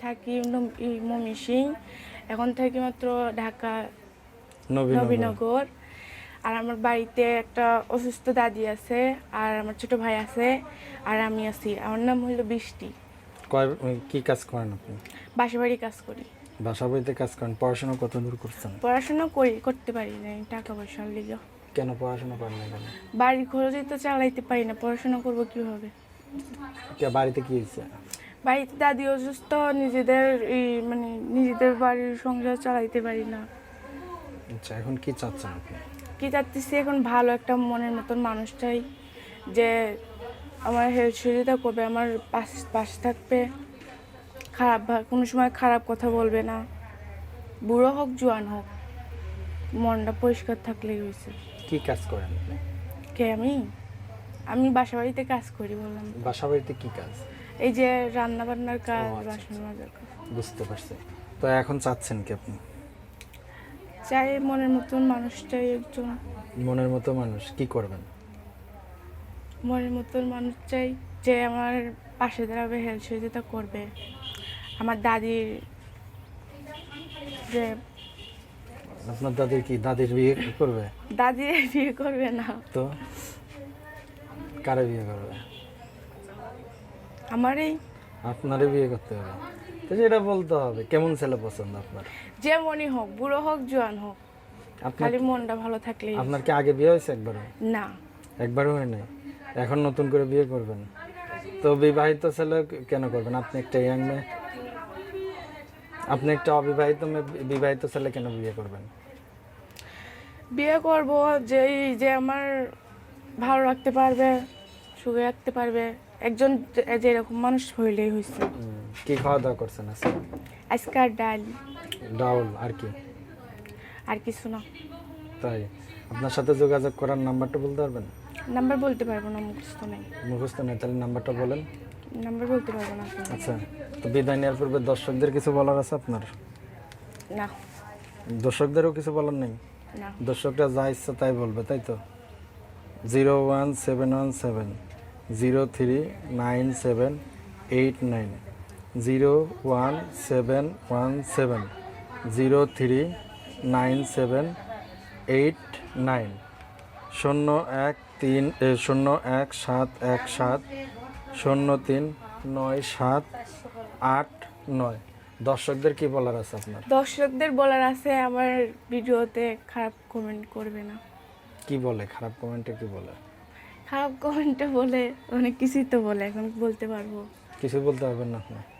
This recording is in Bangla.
থাক- মমি সিং এখন থাকি মাত্র ঢাকা নবীনগর। আর আমার বাড়িতে একটা অসুস্থ দাদি আছে আর আমার ছোট ভাই আছে আর আমি আছি। আমার নাম হলো বৃষ্টি। কি কাজ করেন আপনি? বাসা বাড়ি কাজ করি। বাসা বাড়িতে কাজ করেন পড়াশোনা কত দূর করছেন? পড়াশোনা করি করতে পারি না টাকা পয়সার লিগে। কেন পড়াশোনা করেন না বাড়ির খরচই তো চালাইতে পারি না পড়াশোনা করব কীভাবে? বাড়িতে কি হয়েছে? বাড়িতে দাদি অসুস্থ নিজেদের এই মানে নিজেদের বাড়ির সংসার চালাইতে পারি না। আচ্ছা এখন কি চাচ্ছেন আপনি? কি চাচ্ছি এখন ভালো একটা মনের মতন মানুষ চাই যে আমার হেল্প সহযোগিতা করবে আমার পাশ পাশে থাকবে। খারাপ কোনো সময় খারাপ কথা বলবে না। বুড়ো হোক জোয়ান হোক মনটা পরিষ্কার থাকলেই হয়েছে। কি কাজ করেন আপনি? কে আমি? আমি বাসাবাড়িতে কাজ করি বললাম। বাসাবাড়িতে কি কাজ? এই যে রান্না বান্নার কাজ আচ্ছা, বাসন মাজার কাজ। বুঝতে পারছি। তো এখন চাচ্ছেন কি আপনি? চাই মনের মতন মানুষ চাই একজন। মনের মতো মানুষ কি করবেন? মনের মতন মানুষ চাই যে আমার পাশে দাঁড়াবে হেল্প সহযোগিতা করবে। আমার দাদির যে আপনার দাদির কি দাদির বিয়ে করবে? দাদি বিয়ে করবে না। তো? কারে বিয়ে করবে? আমার এই আপনারই বিয়ে করতে হবে। তো সেটা বলতে হবে কেমন ছেলে পছন্দ আপনার? যেমনই হোক বুড়ো হোক জোয়ান হোক আপনার খালি মনটা ভালো থাকলে আপনার কি আগে বিয়ে হয়েছে একবারও? না। একবারও হয় নাই? এখন নতুন করে বিয়ে করবেন? তো বিবাহিত ছেলে কেন করবেন? আপনি একটা ইয়াং মেয়ে আপনি একটা অবিবাহিত মেয়ে বিবাহিত ছেলে কেন বিয়ে করবেন? বিয়ে করব যে যে আমার ভালো রাখতে পারবে সুখে রাখতে পারবে। একজন যে- এরকম মানুষ হইলেই হুম, কি খাওয়া দাওয়া করছেন আজকে? আজকাল ডাল। ডাউল আর কি? আর কিছু না। তাই আপনার সাথে যোগাযোগ করার নাম্বারটা বলতে পারবেন? নাম্বার বলতে পারব না মুখস্থ নেই। মুখস্থ নেই তাহলে নাম্বারটা বলেন। নাম্বার বলতে পারব না আচ্ছা তো বিদায় নেওয়ার পূর্বে দর্শকদের কিছু বলার আছে আপনার? না। দর্শকদেরও কিছু বলার নেই? না। দর্শকরা যা ইচ্ছা তাই বলবে তাই তো? Zero one seven one seven. Zero three nine seven eight nine. Zero one seven one seven. Zero three nine seven eight nine. শূন্য এক তিন শূন্য এক সাত এক সাত। শূন্য তিন নয় সাত আট নয়। দর্শকদের কি বলার আছে আপনার? দর্শকদের বলার আছে আমার ভিডিওতে খারাপ কমেন্ট করবে না। কি বলে? খারাপ কমেন্টে কি বলে? খারাপ কমেন্টে বলে অনেক কিছুই তো বলে, এখন বলতে পারব। কিছু বলতে পারবেন না আপনি।